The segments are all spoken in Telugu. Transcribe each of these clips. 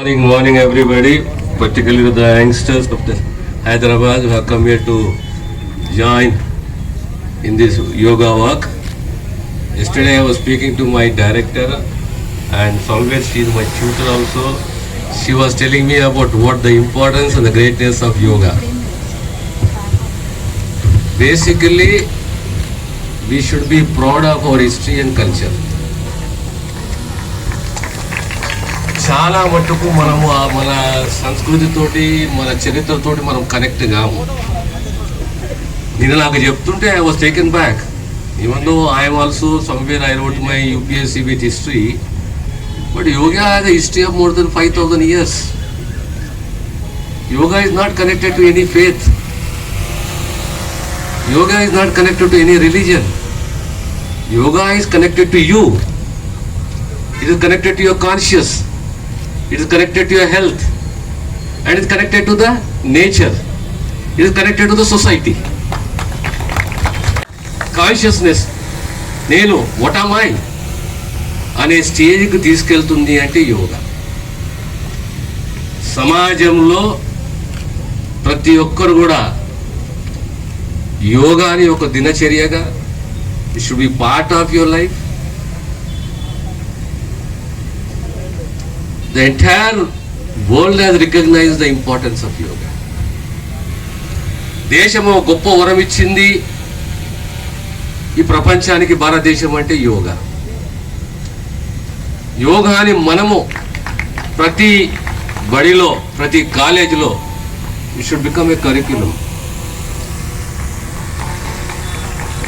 Morning, morning, everybody, particularly the youngsters of the Hyderabad who have come here to join in this yoga work. Yesterday I was speaking to my director and somewhere she is my tutor also. She was telling me about what the importance and the greatness of yoga. Basically, we should be proud of our history and culture. చాలా మట్టుకు మనము ఆ మన సంస్కృతితోటి మన చరిత్రతోటి మనం కనెక్ట్ కాము. నేను నాకు చెప్తుంటే I was taken back even though I'm also somewhere I wrote my UPSC with history but yoga has history of more than five thousand years yoga is not connected to any faith yoga is not connected to any religion yoga is connected to you it is connected to your conscious it is connected to your health and is connected to the nature it is connected to the society consciousness నేను వట్ ఆ మై అనే స్టేజ్కి తీసుకెళ్తుంది అంటే యోగ. సమాజంలో ప్రతి ఒక్కరు కూడా యోగాని ఒక దినచర్యగా it should be part of your life the world has recognized recognize the importance yoga. యోగా దేశము గొప్ప వరం ఇచ్చింది ఈ ప్రపంచానికి భారతదేశం అంటే యోగా యోగాని మనము ప్రతి బడిలో ప్రతి కాలేజీలో you should become a curriculum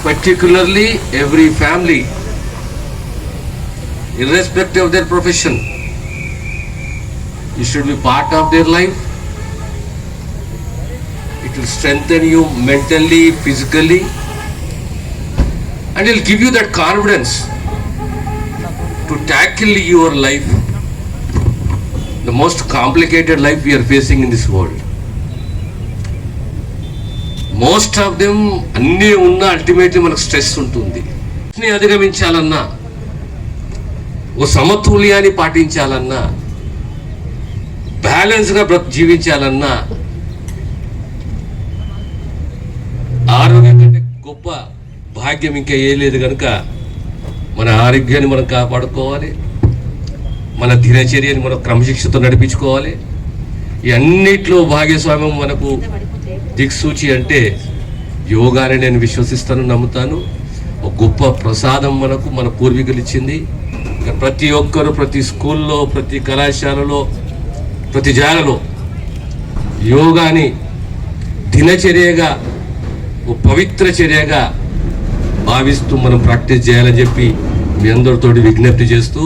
particularly every family, irrespective of their profession, it should be part of their life it will strengthen you mentally physically and will give you that confidence to tackle your life the most complicated life you're facing in this world most of them అన్నీ ఉన్నా అల్టిమేట్లీ మనకు స్ట్రెస్ ఉంటుంది. అధిగమించాలన్నా ఓ సమతుల్యాన్ని పాటించాలన్నా బ్యాలెన్స్గా బ్రత్ జీవించాలన్నా ఆరోగ్యం కంటే గొప్ప భాగ్యం ఇంకా ఏ లేదు కనుక మన ఆరోగ్యాన్ని మనం కాపాడుకోవాలి. మన దినచర్యని మనం క్రమశిక్షతో నడిపించుకోవాలి. ఈ అన్నిట్లో భాగస్వామ్యం మనకు దిక్సూచి అంటే యోగాని నేను విశ్వసిస్తాను నమ్ముతాను. ఒక గొప్ప ప్రసాదం మనకు మన పూర్వీకులు ఇచ్చింది. ప్రతి ఒక్కరు ప్రతి స్కూల్లో ప్రతి కళాశాలలో ప్రతి జాగలో యోగాని దినచర్యగా ఓ పవిత్ర చర్యగా భావిస్తూ మనం ప్రాక్టీస్ చేయాలని చెప్పి మీ అందరితోటి విజ్ఞప్తి చేస్తూ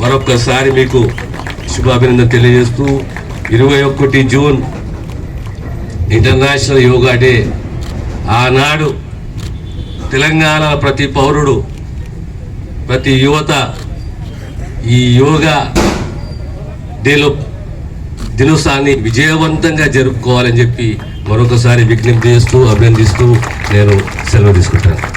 మరొక్కసారి మీకు శుభాభినందన తెలియజేస్తూ ఇరవై ఒకటి జూన్ ఇంటర్నేషనల్ యోగా డే ఆనాడు తెలంగాణ ప్రతి పౌరుడు ప్రతి యువత ఈ యోగా డేలో దినోత్సవాన్ని విజయవంతంగా జరుపుకోవాలని చెప్పి మరొకసారి విజ్ఞప్తి చేస్తూ అభినందిస్తూ నేను సెలవు తీసుకుంటాను.